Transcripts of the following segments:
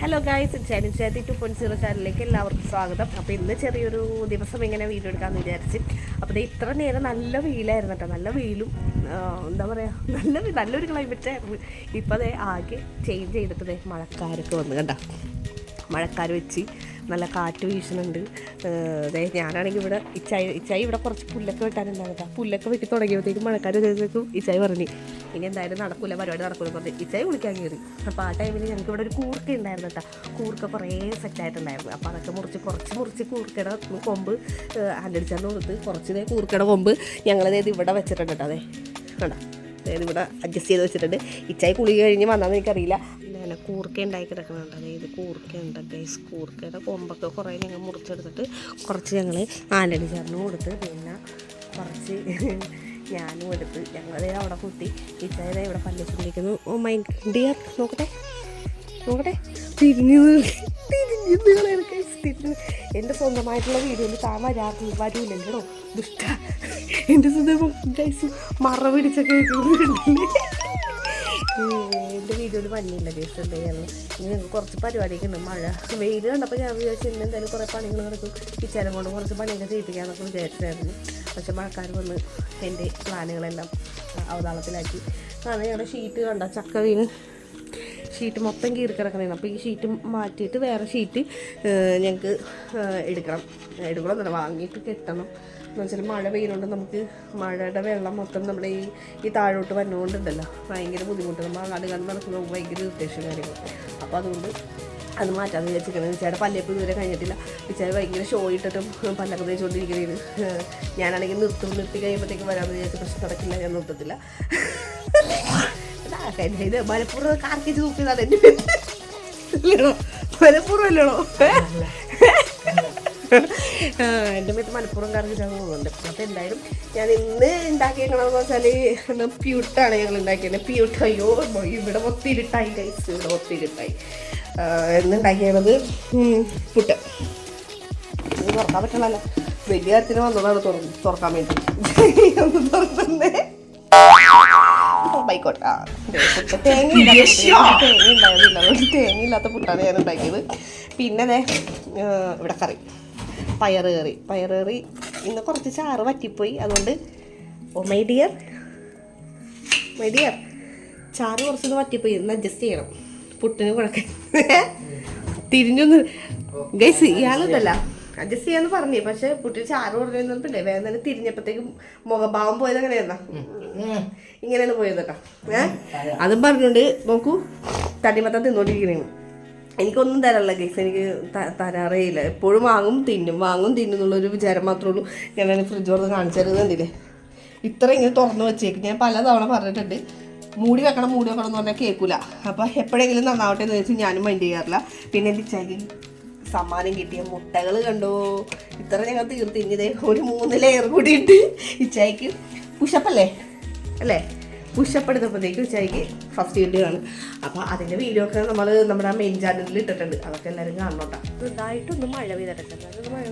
Hello guys channel ചാറ്റി two point zero ചാനലിലേക്ക് എല്ലാവർക്കും സ്വാഗതം. അപ്പോൾ ഇന്ന് ചെറിയൊരു ദിവസം ഇങ്ങനെ വീഡിയോ എടുക്കാമെന്ന് വിചാരിച്ച്. അപ്പോൾ ഇത്ര നേരം നല്ല വെയിലായിരുന്നു കേട്ടോ നല്ല വെയിലും എന്താ പറയുക നല്ല നല്ലൊരു ക്ലൈമറ്റ് ആയിരുന്നു. ഇപ്പോൾ അതേ ആകെ ചേഞ്ച് ചെയ്തിട്ട് ദേ മഴക്കാരൊക്കെ വന്നു കണ്ട. മഴക്കാർ വെച്ച് നല്ല കാറ്റ് വീശുന്നുണ്ട്. അതെ ഞാനാണെങ്കിൽ ഇവിടെ ഇച്ചായി ഇച്ചായി ഇവിടെ കുറച്ച് പുല്ലൊക്കെ വെട്ടാനുണ്ടായിരുന്നു കേട്ടോ. പുല്ലൊക്കെ വെട്ടി തുടങ്ങിയപ്പോഴത്തേക്കും മഴക്കാർ വെച്ചേക്കും ഇച്ചായി പറഞ്ഞു. ഇനി എന്തായാലും നടക്കില്ല പരിപാടി നടക്കൂല പറഞ്ഞു. ഇച്ചായി കുളിക്കാൻ കയറി. അപ്പോൾ ആ ടൈമിൽ ഞങ്ങൾക്ക് ഇവിടെ ഒരു കൂർക്ക ഉണ്ടായിരുന്നു കേട്ടോ. കൂർക്ക കുറേ സെറ്റായിട്ടുണ്ടായിരുന്നു അപ്പോൾ അതൊക്കെ മുറിച്ച് കുറച്ച് മുറിച്ച് കൂർക്കയുടെ കൊമ്പ് അല്ലടിച്ചാന്ന് കൊടുത്ത് കുറച്ച് നേരം കൂർക്കയുടെ കൊമ്പ് ഞങ്ങളതേത് ഇവിടെ വെച്ചിട്ടുണ്ട് കേട്ടോ. അതെ കേട്ടോ ഇവിടെ അഡ്ജസ്റ്റ് ചെയ്ത് വെച്ചിട്ടുണ്ട്. ഇച്ചായി കുളി കഴിഞ്ഞ് വന്നാന്ന് എനിക്കറിയില്ല. പിന്നെ കൂർക്ക ഉണ്ടായി കിടക്കുന്നുണ്ട്. അതായത് കൂർക്ക ഉണ്ട് ഗൈസ് കൂർക്കയുടെ കൊമ്പൊക്കെ കുറേ ഞങ്ങൾ മുറിച്ചെടുത്തിട്ട് കുറച്ച് ഞങ്ങൾ ആലടി ചേർന്ന് കൊടുത്ത് പിന്നെ കുറച്ച് ഞാനും എടുത്ത് ഞങ്ങൾ അവിടെ കുത്തി ഇതായത് ഇവിടെ പല്ലിച്ചിരിക്കുന്നു ഓ മൈ ഡിയർ നോക്കട്ടെ. നോക്കട്ടെ. തിരിഞ്ഞു തിരിഞ്ഞു തിരിഞ്ഞു എന്റെ സ്വന്തമായിട്ടുള്ള വീഡിയോയിൽ താൻ വരാറില്ല വരൂല്ലോ ദുഷ്ട. എന്റെ സ്വന്തം ഗൈസ് മറ പിടിച്ചൊക്കെ എന്റെ വീഡിയോയിൽ കേസ് എന്തായാലും ഇനി ഞങ്ങൾക്ക് കുറച്ച് പരിപാടിയൊക്കെ ഉണ്ട്. മഴ. വെയിൽ കണ്ടപ്പോൾ ഞാൻ വിചാരിച്ചു ഇന്ന് എന്തായാലും കുറേ പണികൾ നടക്കും. കിച്ചാലും കൊണ്ട് കുറച്ച് പണിയൊക്കെ ചെയ്യിപ്പിക്കാമെന്നൊക്കെ വിചാരിച്ചായിരുന്നു പക്ഷെ മഴക്കാർ വന്ന് എന്റെ പ്ലാനുകളെല്ലാം അവതാളത്തിലാക്കി. കാരണം ഞങ്ങളുടെ ഷീറ്റ് കണ്ട ചക്ക വീണ്. ഷീറ്റ് മൊത്തം കീറി കിടക്കണേന്ന്. അപ്പോൾ ഈ ഷീറ്റ് മാറ്റിയിട്ട് വേറെ ഷീറ്റ് ഞങ്ങൾക്ക് എടുക്കണം. എടുക്കണം എന്നല്ല വാങ്ങിയിട്ട് കെട്ടണം. എന്ന് വെച്ചാൽ മഴ പെയ്യുന്നതുകൊണ്ട് നമുക്ക് മഴയുടെ വെള്ളം മൊത്തം നമ്മുടെ ഈ ഈ താഴോട്ട് വന്നുകൊണ്ടുണ്ടല്ലോ ഭയങ്കര ബുദ്ധിമുട്ട് നമ്മൾ അങ്ങാട് കണ്ട് നടക്കുമ്പോൾ ഭയങ്കര ഇറിറ്റേഷൻ കാര്യങ്ങൾ അപ്പോൾ അതുകൊണ്ട് അത് മാറ്റാമെന്ന് വിചാരിച്ചിരിക്കുന്നത് ചേട്ടാ പല്ലേപ്പ് ഇതുവരെ കഴിഞ്ഞിട്ടില്ല. വിച്ചായ ഭയങ്കര ഷോ ഇട്ടിട്ടും പല്ലൊക്കെ തേച്ചുകൊണ്ടിരിക്കുന്നത് ഞാനാണെങ്കിൽ നിർത്തും. നിർത്തി കഴിയുമ്പോഴത്തേക്ക് വരാമെന്ന് വിചാരിച്ച പ്രശ്നം നടക്കില്ല. ഞാൻ നിർത്തത്തില്ല. ഇതാ, മലപ്പുറം കാർക്കേജ് തൂക്കിയതാണ് എന്റെ മലപ്പുറം അല്ലടോ. എന്റെ മേത്ത് മലപ്പുറം കാർക്കിച്ചാണ് പോകുന്നുണ്ട്. അപ്പോൾ എന്തായാലും ഞാൻ ഇന്ന് ഉണ്ടാക്കിയേക്കണമെന്ന് വെച്ചാൽ പ്യൂട്ടാണ് ഞങ്ങൾ ഉണ്ടാക്കിയത് പ്യൂട്ട് അയ്യോ ഇവിടെ മൊത്തം ഇരുട്ടായി കൈസ് ഇവിടെ മൊത്തം ഇരുട്ടായി എന്ന് ഉണ്ടാക്കിയത് പുട്ട്. തുറക്കാൻ പറ്റണല്ലോ. വലിയ കാര്യത്തിന് വന്നതാണ് തുറന്ന് തുറക്കാൻ വേണ്ടി ഒന്ന് തുറക്കുന്നേ ആയിക്കോട്ടെ. തേങ്ങ ഇല്ലാത്ത പുട്ട്. തേങ്ങ ഉണ്ടായിരുന്നില്ല അതുകൊണ്ട് തേങ്ങ ഇല്ലാത്ത പുട്ടാണ് ഞാൻ ഉണ്ടാക്കിയത് പിന്നെ ഇവിടെ കറി. പയറ് കറി. പയറ് കറി ഇന്ന് കുറച്ച് ചാറ് പറ്റിപ്പോയി അതുകൊണ്ട് oh my dear my dear ചാറ് കുറച്ചൊന്ന് പറ്റിപ്പോയി ഇന്ന് അഡ്ജസ്റ്റ് ചെയ്യണം. പുട്ടിന് കുഴക്കം. തിരിഞ്ഞൊന്ന്. ഗൈസ് ഇയാളുണ്ടല്ല. അഡ്ജസ്റ്റ് ചെയ്യാന്ന് പറഞ്ഞേ. പക്ഷെ പുട്ടി ചാറ് പറഞ്ഞില്ലേ വേഗം തന്നെ തിരിഞ്ഞപ്പോഴത്തേക്കും മുഖഭാവം പോയത് എങ്ങനെയായിരുന്ന ഇങ്ങനെയാണ് പോയത് കേട്ടോ. ഏഹ് അതും പറഞ്ഞുകൊണ്ട് നോക്കൂ തടിമത്തം തിന്നോണ്ടിരിക്കണേ. എനിക്കൊന്നും തരാനുള്ള ഗൈസ് എനിക്ക് തരാറേ ഇല്ല എപ്പോഴും വാങ്ങും തിന്നും വാങ്ങും തിന്നും എന്നുള്ളൊരു വിചാരം മാത്രമേ ഉള്ളൂ. ഞാൻ ഫ്രിഡ്ജ് തുറന്ന് കാണിച്ചു തരുന്നുണ്ടില്ലേ ഇത്ര ഇങ്ങനെ തുറന്ന് വെച്ചേക്ക്. ഞാൻ പലതവണ പറഞ്ഞിട്ടുണ്ട് മൂടി വെക്കണം മൂടി വെക്കണം എന്ന് പറഞ്ഞാൽ കേൾക്കില്ല അപ്പോൾ എപ്പോഴെങ്കിലും നന്നാവട്ടെ എന്ന് വെച്ച് ഞാനും മൈൻഡ് ചെയ്യാറില്ല. പിന്നെ എന്റെ ഇച്ചാക്കി സമ്മാനം കിട്ടിയ മുട്ടകൾ കണ്ടോ? ഇത്ര ഞങ്ങൾ തീർത്തിഞ്ഞത് ഒരു മൂന്ന് ലെയർ കൂടി ഇട്ട് ഇച്ചായിക്ക് പുഷപ്പല്ലേ അല്ലേ? പുഷപ്പ് എടുത്തപ്പോഴത്തേക്ക് ഉച്ചയ്ക്ക് ഫസ്റ്റ് കിട്ടുകയാണ് അപ്പോൾ അതിന്റെ വീഡിയോ ഒക്കെ നമ്മൾ നമ്മുടെ മെയിൻ ചാനലിൽ ഇട്ടിട്ടുണ്ട്. അതൊക്കെ എല്ലാവരും കാണണോട്ടാ. ഇതായിട്ടൊന്നും മഴ അതായത് മഴ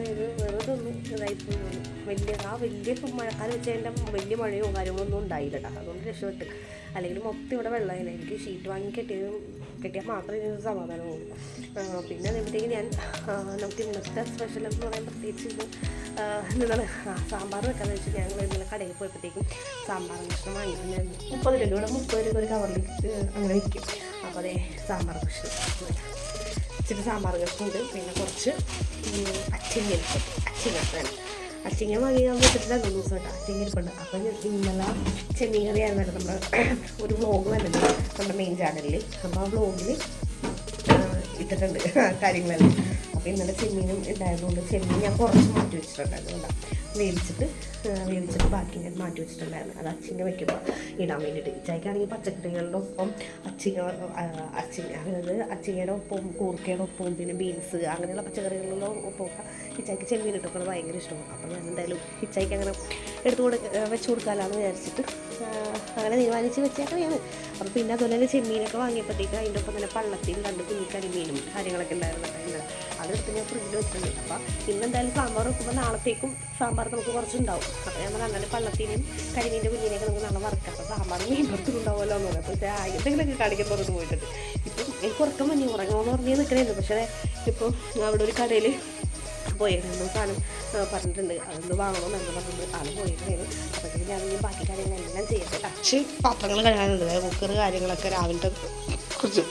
വലിയ ആ വലിയ മഴക്കാലം വെച്ചാൽ എന്റെ വലിയ മഴയോ കാര്യങ്ങളൊന്നും ഉണ്ടായില്ല കേട്ടോ അതുകൊണ്ട് രക്ഷപ്പെട്ട്. അല്ലെങ്കിൽ മൊത്തം ഇവിടെ വെള്ളമായില്ല എനിക്ക് ഷീറ്റ് വാങ്ങി കെട്ടിയത് കെട്ടിയാൽ മാത്രമേ ഇതിന് സമാധാനമുള്ളൂ പിന്നെ അതേപോഴത്തേക്ക് ഞാൻ നമുക്ക് ഇന്നത്തെ സ്പെഷ്യൽ എന്ന് പറയാൻ പ്രത്യേകിച്ച് ഇത് എന്താണ് സാമ്പാർ വെക്കാന്ന് വെച്ചാൽ ഞങ്ങൾ ഇന്നലെ കടയിൽ പോയപ്പോഴത്തേക്കും സാമ്പാർ കഷ്ണം വാങ്ങിയിട്ടുണ്ടായിരുന്നു. മുപ്പത് രൂപ ഇവിടെ മുപ്പത് രൂപ ഒരു കവറിൽ അങ്ങനെ വിൽക്കും അപ്പോൾ അതേ സാമ്പാർ കഷ്ണം ഇച്ചിരി സാമ്പാർ കഷ്ണമുണ്ട് പിന്നെ കുറച്ച് അച്ചിങ്ങ അച്ചിങ്ങ വേണം അച്ചിങ്ങ വാങ്ങിയാൽ വെച്ചിട്ടില്ല മൂന്ന് ദിവസം കേട്ടോ അച്ചിങ്ങ ഇരിപ്പുണ്ട്. അപ്പം ഞാൻ ഇന്നലെ ചെമ്മീൻ കറിയായിരുന്നല്ലോ നമ്മുടെ ഒരു വ്ളോഗ് വന്നിട്ട് നമ്മുടെ മെയിൻ ചാനലിൽ അപ്പോൾ ആ വ്ളോഗിൽ ഇട്ടിട്ടുണ്ട് കാര്യങ്ങളെല്ലാം. അപ്പോൾ ഇന്നലെ ചെമ്മീനും ഉണ്ടായതുകൊണ്ട് ചെമ്മീൻ ഞാൻ കുറച്ച് മാറ്റി വെച്ചിട്ടുണ്ടായിരുന്നു കേട്ടോ. വേവിച്ചിട്ട് വേവിച്ചിട്ട് ബാക്കി ഞാൻ മാറ്റി വെച്ചിട്ടുണ്ടായിരുന്നു. അത് അച്ഛന്റെ വയ്ക്കുമ്പോൾ ഇടാൻ വേണ്ടിയിട്ട്. ഇച്ചായിക്കാണെങ്കിൽ പച്ചക്കറികളുടെ ഒപ്പം അച്ചിങ്ങ അച്ചിങ്ങ അതായത് അച്ചിങ്ങയുടെ ഒപ്പം കൂർക്കയുടെ ഒപ്പം പിന്നെ ബീൻസ് അങ്ങനെയുള്ള പച്ചക്കറികളുടെ ഒപ്പമൊക്കെ ഇച്ചായിക്ക് ചെമ്മീൻ ഇട്ടപ്പോൾ ഭയങ്കര ഇഷ്ടമാണ്. അപ്പോൾ ഞാൻ എന്തായാലും ഇച്ചായിക്ക് അങ്ങനെ എടുത്തു കൊടുക്ക വെച്ച് കൊടുക്കാമെന്ന് വിചാരിച്ചിട്ട് അങ്ങനെ തീരുമാനിച്ച് വെച്ചേക്കുകയാണ് അപ്പോൾ പിന്നെ അതുപോലെ തന്നെ ചെമ്മീനൊക്കെ വാങ്ങിയപ്പോഴത്തേക്ക് അതിന്റെ ഒപ്പം തന്നെ പള്ളത്തിയും രണ്ട് കുഞ്ഞിക്കരിമീനും കാര്യങ്ങളൊക്കെ ഉണ്ടായിരുന്നു. അതെടുത്ത് ഞാൻ ഫ്രിഡ്ജിൽ വെച്ചിട്ടുണ്ട്. അപ്പോൾ ഇന്നെന്തായാലും സാമ്പാർ വെക്കുമ്പോൾ നാളത്തേക്കും സാമ്പാർ നമുക്ക് കുറച്ചുണ്ടാവും. അപ്പോൾ നമ്മൾ അങ്ങനെ പള്ളത്തിനും കരിമീന്റെ കുഞ്ഞിനെയൊക്കെ നമുക്ക് നല്ല വറക്കാം. അപ്പോൾ സാമ്പാർ മീൻ പുറത്തുണ്ടാവുമല്ലോ എന്ന് പറയാം അപ്പോൾ എന്തെങ്കിലുമൊക്കെ കാണിക്കാൻ തുറന്ന് പോയിട്ടുണ്ട്. ഇപ്പം എനിക്ക് ഉറക്കം വന്നി. ഉറങ്ങണമെന്ന് പറഞ്ഞ് നിൽക്കണേ പക്ഷേ ഇപ്പോൾ അവിടെ ഒരു കടയിൽ പോയിരുന്നു. സാധനം പറഞ്ഞിട്ടുണ്ട്. അതൊന്ന് വാങ്ങണം എന്ന് പറഞ്ഞിട്ടുണ്ട് ആൾ പോയിരുന്നു അപ്പോഴത്തേക്ക് ഞാൻ ഇനി ബാക്കി കാര്യങ്ങളെല്ലാം ചെയ്യട്ടെ പക്ഷേ പാത്രങ്ങൾ കഴിയാനുണ്ട് കുക്കർ കാര്യങ്ങളൊക്കെ രാവിലത്തെ കുറച്ച്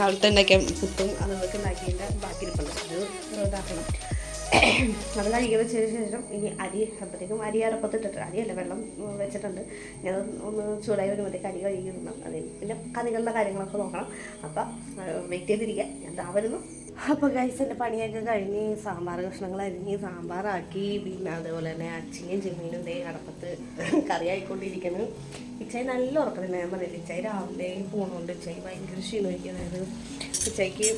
രാവിലത്തെ ഉണ്ടാക്കിയ ഫുഡും അതൊക്കെ ഉണ്ടാക്കിയതിന്റെ ബാക്കി ഇരിപ്പുണ്ട്. അത് ഇതാക്കണം. അത് കഴുകി വെച്ചതിന് ശേഷം ഇനി അരി അപ്പോഴത്തേക്കും അരി അടപ്പത്തിട്ടിട്ട് അരിയല്ല വെള്ളം വെച്ചിട്ടുണ്ട്. ഞാൻ ഒന്ന് ചൂടായി വരുമ്പോഴത്തേക്ക് അരി കഴുകി ഇടണം. അതിന് പിന്നെ കറികളുടെ കാര്യങ്ങളൊക്കെ നോക്കണം. അപ്പം വെയിറ്റ് ചെയ്തിരിക്കുക ഞാൻ ദാ വരുന്നു. അപ്പോൾ ഗൈസ് എന്റെ പണിയൊക്കെ കഴിഞ്ഞ് സാമ്പാർ കഷ്ണങ്ങൾ അരിഞ്ഞ് സാമ്പാറാക്കി. പിന്നെ അതേപോലെ തന്നെ അച്ചിയും ചെമ്മീനും ദേ കടപ്പത്ത് കറി ആയിക്കൊണ്ടിരിക്കുന്നു. ഇച്ചായി നല്ല ഉറക്കത്തില്ല ഞാൻ പറഞ്ഞില്ല ഇച്ചായി രാവിലെ പോകണോണ്ട് ഇച്ചായി ഭയങ്കര ക്ഷീണമായിരിക്കും അതായത് ഇച്ചായിക്ക്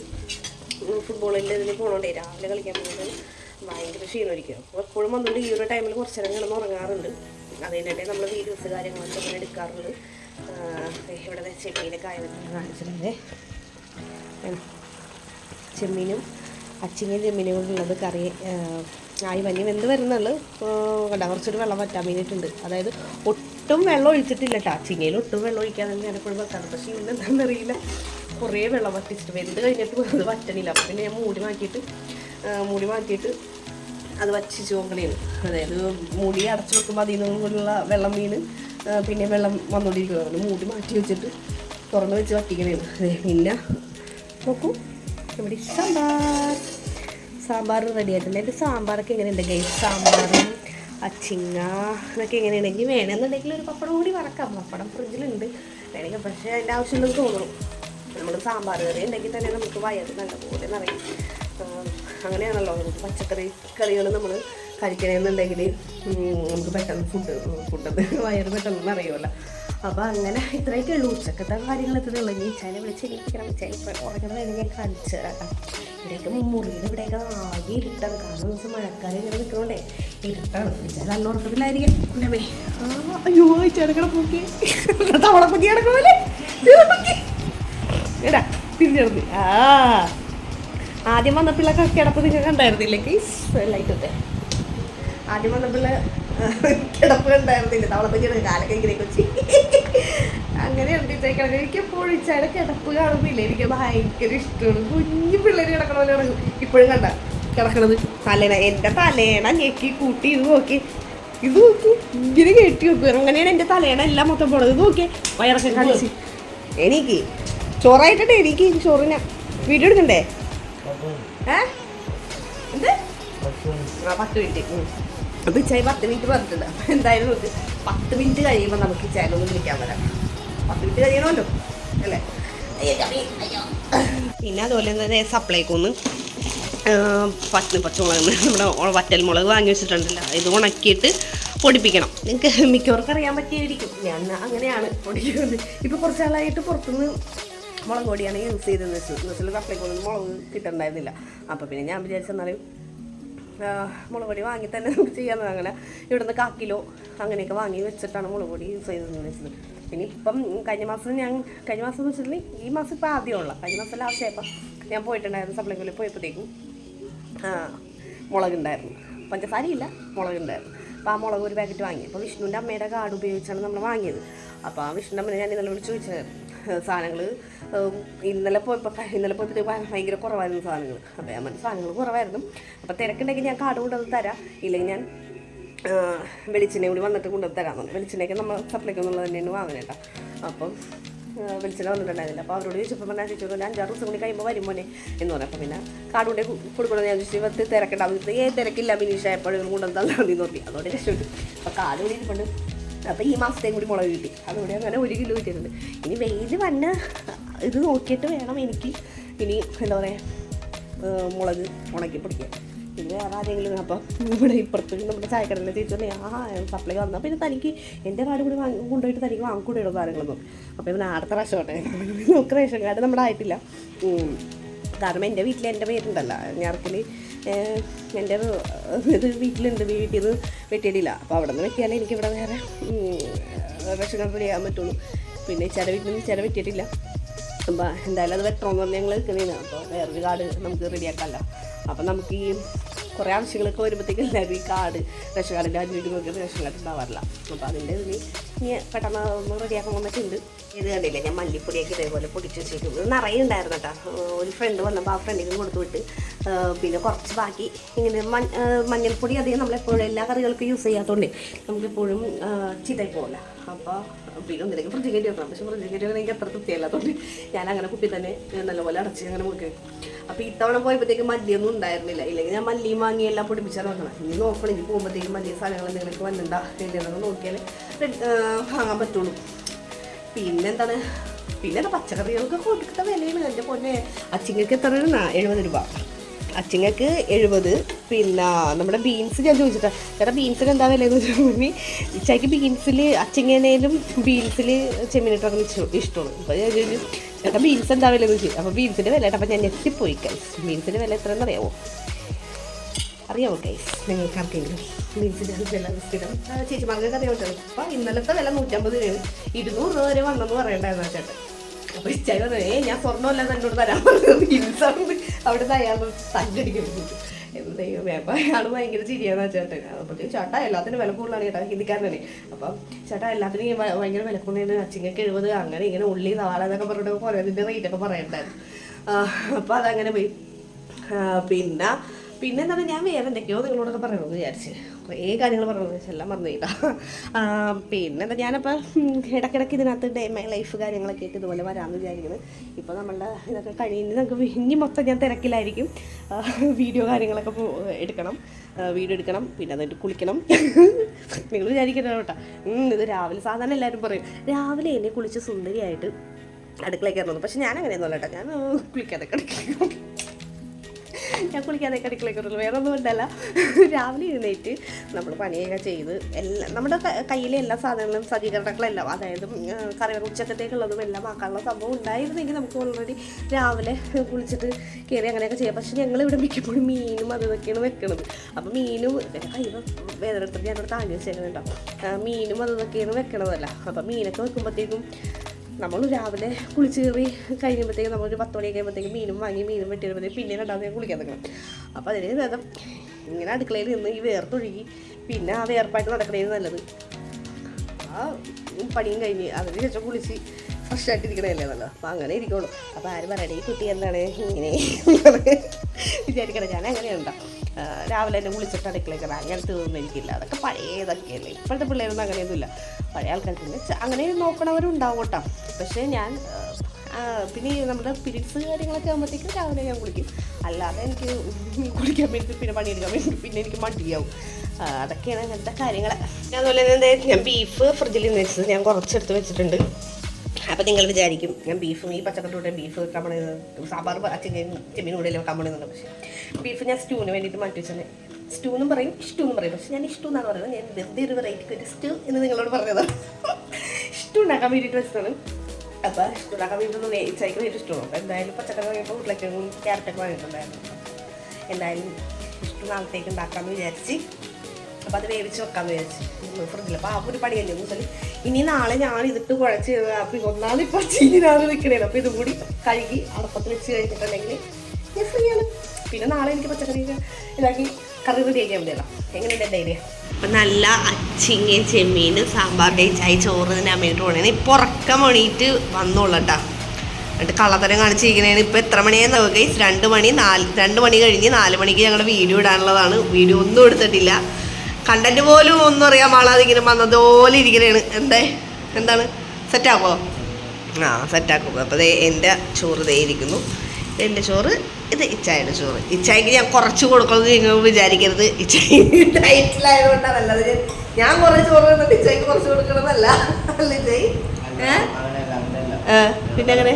ഫുട്ബോളിൽ ഇതിന് പോകണോണ്ടേ രാവിലെ കളിക്കാൻ പോകുന്നത് ഭയങ്കര ക്ഷീണമായിരിക്കും അപ്പോൾ എപ്പോഴും വന്നുകൊണ്ട് ഈ ഒരു ടൈമിൽ കുറച്ച് നേരം കിടന്ന് ഉറങ്ങാറുണ്ട്. അതിനിടെ നമ്മൾ വീഡിയോസ് കാര്യങ്ങളൊക്കെ അങ്ങനെ എടുക്കാറുണ്ട് ദേ ഇവിടെ ചെമ്മീനൊക്കെ ആയതൊക്കെ കാണിച്ചിട്ടുണ്ട്. ചെമ്മീനും അച്ചിങ്ങയും ചെമ്മീനും കൊണ്ടുള്ളത് കറി ആയി മഞ്ഞ വെന്ത് വരുന്നുള്ളൂ? കണ്ട കുറച്ചൊരു വെള്ളം വറ്റാൻ വേണ്ടിയിട്ടുണ്ട്. അതായത് ഒട്ടും വെള്ളം ഒഴിച്ചിട്ടില്ല കേട്ടോ അച്ചിങ്ങയിൽ ഒട്ടും വെള്ളം ഒഴിക്കാതെ ഞാൻ എപ്പോഴും വെക്കാറ് പക്ഷേ ഇന്ന് എന്താണെന്നറിയില്ല കുറേ വെള്ളം വറ്റിച്ചിട്ട്. വെന്ത് കഴിഞ്ഞിട്ട് അത് വറ്റണില്ല. അപ്പം പിന്നെ ഞാൻ മൂടി മാറ്റിയിട്ട് മൂടി മാറ്റിയിട്ട് അത് വച്ചിച്ച് നോക്കണേന്. അതായത് മൂടി അടച്ചു വെക്കുമ്പോൾ അതിൽ നിന്നും കൂടിയുള്ള വെള്ളം വീണ് പിന്നെ വെള്ളം വന്നുകൊണ്ടിരിക്കുകയാണ് മൂടി മാറ്റി വെച്ചിട്ട് തുറന്ന് വെച്ച് വറ്റിക്കണേന്. അതെ പിന്നെ നോക്കൂ. ഇവിടെ സാമ്പാർ. സാമ്പാർ റെഡി ആയിട്ടുണ്ട്. എന്റെ സാമ്പാറൊക്കെ എങ്ങനെയുണ്ട് ഗൈസ് സാമ്പാറും അച്ചിങ്ങ എന്നൊക്കെ എങ്ങനെയാണ്? ഇനി വേണമെന്നുണ്ടെങ്കിൽ ഒരു പപ്പടം കൂടി വറക്കാം. പപ്പടം ഫ്രിഡ്ജിലുണ്ട് വേണമെങ്കിൽ പക്ഷേ അതിന്റെ ആവശ്യമുണ്ടെന്ന് തോന്നുന്നു. നമ്മൾ സാമ്പാർ കറി ഉണ്ടെങ്കിൽ തന്നെ നമുക്ക് വയറ് നല്ലപോലെ നിറയും. അങ്ങനെയാണല്ലോ. നമുക്ക് പച്ചക്കറി കറികൾ നമ്മൾ കഴിക്കണമെന്നുണ്ടെങ്കിൽ നമുക്ക് പെട്ടെന്ന് ഫുഡ് ഫുഡ് വയറ് പെട്ടെന്ന് നിറയുമല്ലോ. അപ്പോൾ അങ്ങനെ ഇത്രയൊക്കെ ഉള്ളൂ. ഉച്ചക്കത്തെ കാര്യങ്ങൾ ഇത്രയേ ഇനി ചായ വിളിച്ച് ഇരിക്കണം. ചായ ഉറങ്ങുന്ന വേണമെങ്കിൽ ഞാൻ കാണിച്ചു തരാം ഇവിടെയൊക്കെ മുറിയിൽ ഇവിടെയൊക്കെ ആകെ ഇരുട്ടാണ്. കാരണം ദിവസം മഴക്കാലം ഇങ്ങനെ നിൽക്കണോണ്ടേ ഇരുട്ടാണ്. വിചാരം നല്ല ഉറക്കത്തിലായിരിക്കും. അയ്യോ ചെറുക്കട പോക്കി തവള പൊക്കി കിടക്കണല്ലേ എടാ തിരിഞ്ഞിടന്ന് ആ. ആദ്യം വന്നപ്പിള്ള കിടപ്പ് നിങ്ങൾ കണ്ടായിരുന്നില്ലേ ലൈറ്റ് ആദ്യം വന്നപ്പിള്ള കിടപ്പ് തവള തവളപ്പറ്റിയുടെ കാലൊക്കെ ഇങ്ങനെ കൊച്ചി. അങ്ങനെ ഉണ്ടിട്ടേക്കണം എനിക്ക് എപ്പോഴും ഇച്ചാടെ കിടപ്പ് കാണുന്നില്ല. എനിക്ക് ഭയങ്കര ഇഷ്ടമാണ് കുഞ്ഞു പിള്ളേർ കിടക്കണ പോലെ കിടക്കും. ഇപ്പോഴും കണ്ട. കിടക്കണത് തലേണ എന്റെ തലേണ ഞെക്കി കൂട്ടി. ഇത് നോക്കി. ഇത് നോക്കി. ഇങ്ങനെ കെട്ടി വെക്കും. അങ്ങനെയാണ് എന്റെ തലേണ എല്ലാം മൊത്തം പോണത്. ഇത് നോക്കിയേ. വയറൊക്കെ കളിച്ച് എനിക്ക് ചോറായിട്ടെ എനിക്ക് ചോറിന വീഡിയോ എടുക്കണ്ടേ? ഏ? എന്ത്? പത്ത് മിനിറ്റ്. ഉം. ചായ പത്ത് മിനിറ്റ് പറഞ്ഞിട്ടുണ്ട് അപ്പൊ എന്തായാലും നമുക്ക് പത്ത് മിനിറ്റ് കഴിയുമ്പോൾ നമുക്ക് ഇച്ചായനൊന്ന് വിളിക്കാൻ വരാം പത്ത് മിനിറ്റ് കഴിയണമല്ലോ അല്ലേ. പിന്നെ അതുപോലെ തന്നെ സപ്ലൈക്കൊന്ന് പത്ത് പച്ചമുളക് നമ്മുടെ വറ്റൽ മുളക് വാങ്ങി വെച്ചിട്ടുണ്ടല്ലോ. ഇത് ഉണക്കിയിട്ട് പൊടിപ്പിക്കണം. നിങ്ങൾക്ക് മിക്കവർക്കും അറിയാൻ പറ്റിയായിരിക്കും ഞാൻ അങ്ങനെയാണ് പൊടിക്കുന്നത്. ഇപ്പോൾ കുറച്ച് നാളായിട്ട് പുറത്തുനിന്ന് മുളക് പൊടിയാണ് യൂസ് ചെയ്തതെന്ന് വെച്ചു എന്ന് വെച്ചാൽ സപ്ലൈക്കൊന്നും മുളക് കിട്ടുന്നുണ്ടായിരുന്നില്ല അപ്പോൾ പിന്നെ ഞാൻ വിചാരിച്ചെന്നാലും മുളക് പൊടി വാങ്ങി തന്നെ നമുക്ക് ചെയ്യാമെന്ന് അങ്ങനെ ഇവിടുന്ന് കാക്കിലോ കിലോ അങ്ങനെയൊക്കെ വാങ്ങി വെച്ചിട്ടാണ് മുളക് പൊടി യൂസ് ചെയ്തതെന്ന് വെച്ചത്. പിന്നെ ഇപ്പം കഴിഞ്ഞ മാസം ഞാൻ കഴിഞ്ഞ മാസം എന്ന് വെച്ചിട്ടുണ്ടെങ്കിൽ ഈ മാസം ഇപ്പോൾ ആദ്യമുള്ള കഴിഞ്ഞ മാസം ലാസ്റ്റ് ആയപ്പോൾ ഞാൻ പോയിട്ടുണ്ടായിരുന്നു സപ്ലൈക്കോയിൽ പോയപ്പോഴത്തേക്കും. മുളകുണ്ടായിരുന്നു. പഞ്ചസാരയില്ല മുളകുണ്ടായിരുന്നു. അപ്പോൾ ആ മുളക് ഒരു പാക്കറ്റ് വാങ്ങി. അപ്പോൾ വിഷ്ണുവിന്റെ അമ്മയുടെ കാർഡ് ഉപയോഗിച്ചാണ് നമ്മൾ വാങ്ങിയത്. അപ്പോൾ ആ വിഷ്ണുവിന്റെ അമ്മനെ ഞാൻ ഇന്നലെ വിളിച്ച് ചോദിച്ചത് സാധനങ്ങൾ ഇന്നലെ പോയപ്പോൾ ഇന്നലെ പോയപ്പോഴത്തേക്ക് ഭയങ്കര കുറവായിരുന്നു സാധനങ്ങൾ അപ്പോൾ പറഞ്ഞു സാധനങ്ങൾ കുറവായിരുന്നു. അപ്പോൾ തിരക്കുണ്ടെങ്കിൽ ഞാൻ കാട് കൊണ്ടുവന്ന് തരാം. ഇല്ലെങ്കിൽ ഞാൻ വെളിച്ചെണ്ണ കൂടി വന്നിട്ട് കൊണ്ടുവന്ന് തരാമെന്ന് വെളിച്ചെണ്ണയൊക്കെ നമ്മൾ സപ്ലൈക്ക് എന്നുള്ളത് തന്നെയാണ് വാങ്ങുന്നത് അപ്പം ആ, വെളിച്ചെണ്ണ വന്നിട്ടുണ്ടായിരുന്നില്ല. അപ്പോൾ അവരോട് ചോദിച്ചപ്പോൾ പറഞ്ഞാൽ ചോദിച്ചു ഒരു അഞ്ചാറ് ദിവസം കൂടി കഴിയുമ്പോൾ വരും മോനെ. എന്ന് പറഞ്ഞു. അപ്പോൾ പിന്നെ കാർഡ് കൊണ്ടേ കൊടുക്കണമെന്ന് ഞാൻ ചോദിച്ചു ഇവത്ത് തിരക്കുണ്ടാവും. ഏ തിരക്കില്ല ബിനീഷ എപ്പോഴും കൊണ്ടുവന്ന് തന്നാൽ മതി എന്ന് പറഞ്ഞു. അതോടെ രക്ഷപ്പെട്ടു. അപ്പോൾ കാട് കൂടി ഇരിപ്പുണ്ട്. അപ്പോൾ ഈ മാസത്തെയും കൂടി മുളക് കിട്ടി. അതുകൂടി അങ്ങനെ ഒരു കിലോ കിട്ടിയിട്ടുണ്ട്. ഇനി വെയിൽ വന്ന ഇത് നോക്കിയിട്ട് വേണം എനിക്ക് ഇനി എന്താ പറയുക മുളക് ഉണക്കി പിടിക്കാൻ. ഇത് വേറെ ആരെങ്കിലും അപ്പം ഇവിടെ ഇപ്പുറത്ത് നമ്മുടെ ചായക്കടലിലെ ചേച്ചി ആ സപ്ലൈ വന്നാൽ പിന്നെ തനിക്ക് എന്റെ കാർഡ് കൂടി വാങ്ങി കൊണ്ടുപോയിട്ട് തനിക്ക് വാങ്ങിക്കൂടെ ഇടും സാധനങ്ങളൊന്നും. അപ്പോൾ ഇവൻ അടുത്ത ആട്ടെ നമുക്ക് റേഷൻ കാർഡ് നമ്മുടെ ആയിട്ടില്ല. കാരണം എന്റെ വീട്ടിൽ എന്റെ പേരുണ്ടല്ലോ. ഞാർക്കിൽ എന്റെ ഇത് വീട്ടിലുണ്ട് വീട്ടിൽ നിന്ന് വെട്ടിയിടില്ല. അപ്പോൾ അവിടെ നിന്ന് വെട്ടിയാലേ എനിക്കിവിടെ വേറെ ഭക്ഷണം റെഡി ആകാൻ പറ്റുള്ളൂ. പിന്നെ ചില വീട്ടിൽ നിന്ന് ചില വെട്ടിയിട്ടില്ല. അപ്പോൾ എന്തായാലും അത് വെട്ടണമെന്ന് പറഞ്ഞ് ഞങ്ങൾ നിൽക്കുന്നതാണ്. അപ്പോൾ വേറൊരു കാർഡ് നമുക്ക് റെഡിയാക്കാമല്ലോ അപ്പം നമുക്ക് ഈ കുറേ ആവശ്യങ്ങളൊക്കെ വരുമ്പോഴത്തേക്കും എല്ലാവരും ഈ കാർഡ് റേഷൻ കാർഡിന്റെ അഞ്ച് വീട്ടിൽ നോക്കിയത് റേഷൻ കാർഡ് ഉണ്ടാവാറില്ല. അപ്പോൾ അതിന്റെ ഇനി ഇനി പെട്ടെന്ന് റെഡിയാക്കാൻ വന്നിട്ടുണ്ട്. ഇത് കണ്ടില്ലേ? ഞാൻ മല്ലിപ്പൊടിയൊക്കെ ഇതേപോലെ പൊടിച്ച് വെച്ചേക്കും. ഇത് നിറയെ ഉണ്ടായിരുന്നു കേട്ടോ. ഒരു ഫ്രണ്ട് വന്നപ്പോൾ ആ ഫ്രണ്ടിനും കൊടുത്തു വിട്ട്. പിന്നെ കുറച്ച് ബാക്കി ഇങ്ങനെ മഞ്ഞൾപ്പൊടി അധികം നമ്മളെപ്പോഴും എല്ലാ കറികൾക്കും യൂസ് ചെയ്യാത്തതുകൊണ്ട് നമുക്കെപ്പോഴും ചീത്തായി പോകില്ല അപ്പോൾ പിന്നെ ഒന്നിലേക്ക് ഫ്രിഡ്ജ് കയറ്റി വെക്കണം. പക്ഷേ ഫ്രിഡ്ജ് കയറ്റി വെക്കണം എനിക്ക് അത്ര തൃപ്തിയല്ലാത്തതുകൊണ്ട് ഞാൻ അങ്ങനെ കുപ്പി തന്നെ നല്ലപോലെ അടച്ച് അങ്ങനെ മുക്കി അപ്പോൾ ഇത്തവണ പോയപ്പോഴത്തേക്ക് മല്ലിയൊന്നും ഉണ്ടായിരുന്നില്ല. ഇല്ലെങ്കിൽ ഞാൻ മല്ലിയും വാങ്ങി എല്ലാം പൊടിപ്പിച്ചാൽ നോക്കണം ഇനി നോക്കണം. ഇനി പോകുമ്പോഴത്തേക്കും മല്ലിയ സാധനങ്ങൾ എന്തെങ്കിലുമൊക്കെ വന്നിട്ടുണ്ടോ? എന്തെങ്കിലും നോക്കിയാൽ വാങ്ങാൻ പറ്റുള്ളൂ. പിന്നെന്താണ്? പിന്നെ പച്ചക്കറികൾക്ക് കൊടുക്കുന്ന വിലയാണ്. എന്റെ പൊന്നെ അച്ചിങ്ങക്ക് എത്ര രൂപ? എഴുപത് രൂപ. അച്ചിങ്ങക്ക് എഴുപത്. പിന്നെ നമ്മുടെ ബീൻസ് ഞാൻ ചോദിച്ചിട്ടാ ചേട്ടാ ബീൻസിന് എന്താ വില എന്ന് ചോദിച്ചാൽ ഇച്ചാക്ക് ബീൻസിൽ അച്ചിങ്ങനേലും ബീൻസിൽ ചെമ്മീനിട്ടൊക്കെ ഇഷ്ടം ഇഷ്ടമാണ്. അപ്പോൾ ഞാൻ ചോദിച്ചു ചേട്ടാ ബീൻസ് എന്താ വില എന്ന് ചോദിച്ചു അപ്പോൾ ബീൻസിന്റെ വില അപ്പോൾ ഞാൻ ഞെട്ടിപ്പോയി കൈസ് ബീൻസിന്റെ വില എത്രയെന്ന് അറിയാമോ അറിയാമോ കൈസ് നിങ്ങൾക്ക് ആർക്കെങ്കിലും ബീൻസിന്റെ വില സ്ഥിരം ചേച്ചി ചേച്ചിമാർക്കൊക്കെ അറിയാൻ പറ്റുള്ളൂ അപ്പം ഇന്നലത്തെ വില നൂറ്റമ്പത് രൂപ ഇരുന്നൂറ് രൂപ വരെ വന്നെന്ന് പറയണ്ടായിരുന്നു ചേട്ടൻ. അപ്പോൾ ഇച്ചായി പറഞ്ഞു ഏ ഞാൻ സ്വർണമല്ല എന്നോട് തരാൻ പറഞ്ഞത് ബീൻസാണ് അവിടെ അയാൾ തല്ലടിക്കുന്നത് അപ്പം അയാൾ ഭയങ്കര ചിരിയാണ് ചേട്ടൻ. അപ്പോഴത്തേക്കും ചേട്ടാ എല്ലാത്തിനും വില കൂടുതലാണ് ചേട്ടാ ഹിന്ദിക്കാരനാണ് അപ്പം ചേട്ടാ എല്ലാത്തിനും ഭയങ്കര വില കൂടുതലാണ്. അച്ചിങ്ങക്ക് എഴുപത് അങ്ങനെ ഇങ്ങനെ ഉള്ളി സവാള എന്നൊക്കെ പറഞ്ഞിട്ട് കുറേ ഇതിന്റെ റേറ്റൊക്കെ പറയണ്ടായിരുന്നു. അപ്പോൾ അതങ്ങനെ പോയി. പിന്നെ പിന്നെ എന്താണ് ഞാൻ വേറെ എന്തൊക്കെയോ നിങ്ങളോടൊക്കെ പറയണമെന്ന് വിചാരിച്ച്. കുറേ കാര്യങ്ങൾ പറഞ്ഞു എല്ലാം മറന്നു കേട്ടോ. പിന്നെ ഞാനപ്പോൾ ഇടയ്ക്കിടയ്ക്ക് ഇതിനകത്ത് ഡേ മൈ ലൈഫ് കാര്യങ്ങളൊക്കെ ആയിട്ട് ഇതുപോലെ വരാമെന്ന് വിചാരിക്കുന്നത് ഇപ്പോൾ നമ്മളുടെ ഇതൊക്കെ കഴിഞ്ഞ് നമുക്ക് ഇനി മൊത്തം ഞാൻ തിരക്കിലായിരിക്കും. വീഡിയോ കാര്യങ്ങളൊക്കെ എടുക്കണം. വീഡിയോ എടുക്കണം പിന്നെ അതിട്ട് കുളിക്കണം. നിങ്ങൾ വിചാരിക്കുന്നത് കേട്ടോ. ഇത് രാവിലെ സാധാരണ എല്ലാവരും പറയും രാവിലെ എന്നെ കുളിച്ച് സുന്ദരിയായിട്ട് അടുക്കളയ്ക്ക് ഇറങ്ങുന്നു. പക്ഷെ ഞാൻ അങ്ങനെയൊന്നുമല്ല കേട്ടോ. ഞാൻ കുളിക്കാതെ കിടക്കും. ഞാൻ കുളിക്കാതെ കടിക്കളൊക്കെ കയറുള്ളൂ വേറെ ഒന്നും ഉണ്ടല്ല രാവിലെ എഴുന്നേറ്റ് നമ്മൾ പണിയൊക്കെ ചെയ്ത് എല്ലാം നമ്മുടെ കയ്യിലെ എല്ലാ സാധനങ്ങളും സജ്ജീകരണങ്ങളെല്ലാം അതായത് ആ, ഉച്ചക്കത്തേക്കുള്ളതും എല്ലാം ആക്കാനുള്ള സംഭവം ഉണ്ടായിരുന്നെങ്കിൽ നമുക്ക് ഓൾറെഡി രാവിലെ കുളിച്ചിട്ട് കയറി അങ്ങനെയൊക്കെ ചെയ്യാം. പക്ഷേ ഞങ്ങൾ ഇവിടെ മിക്കപ്പോഴും മീനും അത് ഇതൊക്കെയാണ് വെക്കണത്. അപ്പോൾ മീനും കൈ വേദന എടുത്തിട്ട് ഞാനോട് താങ്ങി വെച്ചേക്കുന്നുണ്ടാവും മീനും അത് ഇതൊക്കെയാണ് വെക്കണതല്ല. അപ്പോൾ മീനൊക്കെ വെക്കുമ്പോഴത്തേക്കും നമ്മൾ രാവിലെ കുളിച്ച് കയറി കഴിയുമ്പോഴത്തേക്കും നമ്മളൊരു പത്ത് മണി കഴിയുമ്പോഴത്തേക്കും മീനും വാങ്ങി മീനും വെട്ടി പിന്നെ രണ്ടാമത് ഞാൻ കുളിക്കാൻ നിൽക്കണം അപ്പോൾ അതിന് ഭേദം ഇങ്ങനെ അടുക്കളയിൽ നിന്ന് ഈ വേർത്തൊഴുകി പിന്നെ ആ വേർപ്പായിട്ട് നടക്കണേന്ന് നല്ലത്. ആ പണിയും കഴിഞ്ഞ് അതിന് ശേഷം കുളിച്ച് ഫ്രഷ് ആയിട്ട് ഇരിക്കണതല്ലേ നല്ലത്. അപ്പോൾ അങ്ങനെ ഇരിക്കുള്ളൂ. അപ്പോൾ ആര് പറയണേ ഈ കുട്ടി എന്താണ് ഇങ്ങനെ? വിചാരിക്കണം ഞാൻ അങ്ങനെയുണ്ടോ രാവിലെ തന്നെ കുളിച്ചിട്ട് അടുക്കളയൊക്കെ അങ്ങനത്തെ ഒന്നും എനിക്കില്ല. അതൊക്കെ പഴയതൊക്കെയല്ലേ. ഇപ്പോഴത്തെ പിള്ളേരൊന്നും അങ്ങനെയൊന്നുമില്ല. പഴയ ആൾക്കാർക്ക് അങ്ങനെ നോക്കണവരും ഉണ്ടാവും കേട്ടോ. പക്ഷേ ഞാൻ പിന്നെ നമ്മുടെ പിരീഡ്സ് കാര്യങ്ങളൊക്കെ ആകുമ്പോഴത്തേക്കും രാവിലെ ഞാൻ കുളിക്കും. അല്ലാതെ എനിക്ക് കുളിക്കാൻ വേണ്ടി പിന്നെ പണിയെടുക്കാൻ വേണ്ടി പിന്നെ എനിക്ക് മടിയാവും. അതൊക്കെയാണ് അങ്ങനത്തെ കാര്യങ്ങൾ അതുപോലെ തന്നെ ഞാൻ ബീഫ് ഫ്രിഡ്ജിൽ നിന്ന് വെച്ചത്. ഞാൻ കുറച്ചെടുത്ത് വെച്ചിട്ടുണ്ട്. അപ്പോൾ നിങ്ങൾ വിചാരിക്കും ഞാൻ ബീഫും ഈ പച്ചക്കറിയുടെ ബീഫ് വെക്കാൻ പണിയുന്നത് സാമ്പാർ അച്ഛൻ ചെമ്മീൻ കൂടെ വെക്കാൻ പണിയുന്നുണ്ട് പക്ഷേ ബീഫ് ഞാൻ സ്റ്റൂവിന് വേണ്ടിയിട്ട് മാറ്റി വെച്ചത് സ്റ്റൂ എന്നും പറയും ഇഷ്ടു എന്നും പറയും. പക്ഷേ ഞാൻ ഇഷ്ടു എന്നാണ് പറയുന്നത്. ഞാൻ വെറുതെ ഒരു വെറൈറ്റി ഒരു സ്റ്റൂ എന്ന് നിങ്ങളോട് പറഞ്ഞതാണ്. ഇഷ്ടു ഉണ്ടാക്കാൻ വേണ്ടിയിട്ട് വെച്ചതാണ്. അപ്പോൾ ഇഷ്ടു ഉണ്ടാക്കാൻ വേണ്ടിയിട്ട് ചൈക്ക് വേണ്ടി ഇഷ്ടമാണ് അപ്പോൾ എന്തായാലും പച്ചക്കറി വാങ്ങിയപ്പോൾ ഉരുളക്കിഴങ്ങും ക്യാരറ്റൊക്കെ വാങ്ങിയിട്ടുണ്ടായിരുന്നു. എന്തായാലും ഇഷ്ടു നാളത്തേക്ക് ഉണ്ടാക്കാമെന്ന് വിചാരിച്ച് അപ്പോൾ അത് വേവിച്ച് വെക്കാമെന്ന് വിചാരിച്ചു. ഫ്രിഡ്ജിൽ അപ്പോൾ ആ ഒരു പണി കഴിഞ്ഞു എന്ന് വെച്ചാൽ ഇനി നാളെ ഞാൻ ഇതിട്ട് കുഴച്ച് അപ്പോൾ ഒന്നാമത് ഇപ്പോൾ ചീനാണ് നിൽക്കണേ അപ്പോൾ ഇതും കൂടി കഴുകി അടപ്പത്ത് വെച്ച് കഴിഞ്ഞിട്ടുണ്ടെങ്കിൽ ഞാൻ ഫ്രീ ആണ്. പിന്നെ നാളെ എനിക്ക് പച്ചക്കറി ഇതാക്കി കറി റെഡിയാക്കാൻ വേണ്ടിയല്ലോ എങ്ങനെയുണ്ട് എന്റെ ഐഡിയ അപ്പം നല്ല അച്ചിങ്ങയും ചെമ്മീനും സാമ്പാർ ചായ ചോറ് തിന്നാൻ വേണ്ടിയിട്ട് പോകണേ ഇപ്പോൾ ഉറക്കം മണിയിട്ട് വന്നോളൂ കേട്ടോ. എന്നിട്ട് കള്ളത്തരം കാണിച്ചിരിക്കുന്നതിന് ഇപ്പോൾ എത്ര മണിയാണ് നോക്കുക രണ്ട് മണി നാല് രണ്ട് മണി കഴിഞ്ഞ് നാല് മണിക്ക് ഞങ്ങളുടെ വീഡിയോ ഇടാനുള്ളതാണ്. വീഡിയോ ഒന്നും എടുത്തിട്ടില്ല. കണ്ടന്റ് പോലും ഒന്നും അറിയാൻ പാടാതെ ഇങ്ങനെ വന്നതുപോലെ ഇരിക്കണേണ്. എന്തേ? എന്താണ്? സെറ്റാക്കോ ആ സെറ്റാക്കും അപ്പോൾ ദേ എന്റെ ചോറ് ദേ ഇരിക്കുന്നു. എന്റെ ചോറ് ഇത് ഇച്ചായുടെ ചോറ്. ഇച്ചായിക്ക് ഞാൻ കുറച്ച് കൊടുക്കണമെന്ന് നിങ്ങൾ വിചാരിക്കരുത്. ഇച്ചായി ഡയറ്റിലായതുകൊണ്ടാണ് അല്ലാതെ ഞാൻ- കുറച്ച് കൊടുക്കുന്നുണ്ട് ഇച്ചായിക്ക് കുറച്ച് കൊടുക്കണമെന്നല്ല അല്ല ഇച്ചായി? പിന്നെ അങ്ങനെ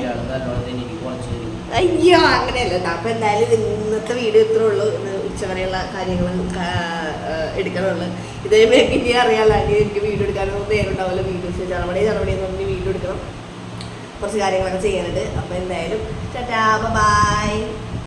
അയ്യോ അങ്ങനെയല്ല. അപ്പം എന്തായാലും ഇന്നത്തെ വീഡിയോ ഇത്രേ ഉള്ളൂ. ഉച്ചവരെയുള്ള കാര്യങ്ങൾ എടുക്കണുള്ളൂ ഇതേപോലെ ഇനി അറിയാമല്ലോ ഇനി എനിക്ക് വീഡിയോ എടുക്കാനൊന്നും നേരുണ്ടാവില്ല വീഡിയോസ് ചറവണി ചറവണി എന്ന് പറഞ്ഞ് വീഡിയോ എടുക്കണം. കുറച്ച് കാര്യങ്ങളൊക്കെ ചെയ്യാനുണ്ട് അപ്പോൾ എന്തായാലും ടാറ്റാ ബൈ.